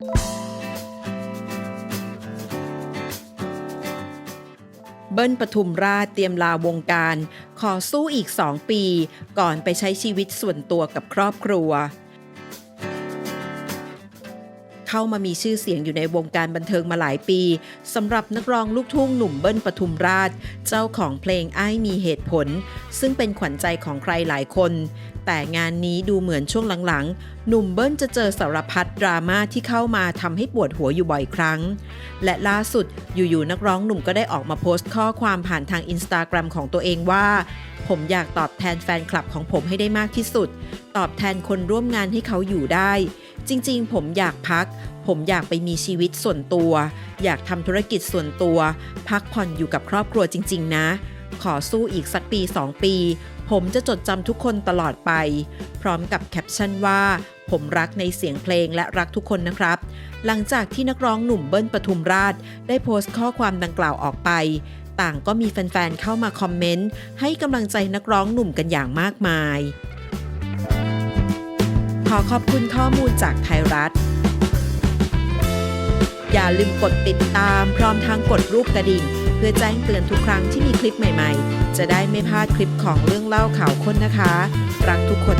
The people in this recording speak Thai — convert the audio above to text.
เบิ้ลปทุมราชเตรียมลาวงการ ขอสู้อีก 2 ปี ก่อนไปใช้ชีวิตส่วนตัวกับครอบครัว เข้ามามีชื่อเสียงอยู่ในวงการบันเทิงมาหลายปีสำหรับนักร้องลูกทุ่งหนุ่มเบิ้ลปทุมราช เจ้าของเพลงไอ้มีเหตุผล ซึ่งเป็นขวัญใจของใครหลายคน แต่งานนี้ดูเหมือนช่วงหลังๆ หนุ่มเบิ้ลจะเจอสารพัดดราม่าที่เข้ามาทำให้ปวดหัวอยู่บ่อยครั้ง และล่าสุดอยู่ๆนักร้องหนุ่มก็ได้ออกมาโพสต์ข้อความผ่านทางอินสตาแกรมของตัวเองว่าผมอยากตอบแทนแฟนคลับของผมให้ได้มากที่สุด ตอบแทนคนร่วมงานให้เขาอยู่ได้ จริงๆ ผมอยากพัก ผมอยากไปมีชีวิตส่วนตัว อยากทำธุรกิจส่วนตัว พักผ่อนอยู่กับครอบครัวจริง ๆ นะ ขอสู้อีกสักปี 2 ปี ผมจะจดจำทุกคนตลอดไป พร้อมกับแคปชั่นว่า ผมรักในเสียงเพลงและรักทุกคนนะครับ หลังจากที่นักร้องหนุ่มเบิ้ลปทุมราช ได้โพสต์ข้อความดังกล่าวออกไป ต่างก็มีแฟนๆเข้ามาคอมเมนต์ให้กำลังใจนักร้องหนุ่มกันอย่างมากมาย ขอขอบคุณข้อมูลจากไทยรัฐ อย่าลืมกดติดตามพร้อมทั้งกดรูปกระดิ่ง เพื่อแจ้งเตือนทุกครั้งที่มีคลิปใหม่ๆ จะได้ไม่พลาดคลิปของเรื่องเล่าข่าวค้นนะคะ รักทุกคน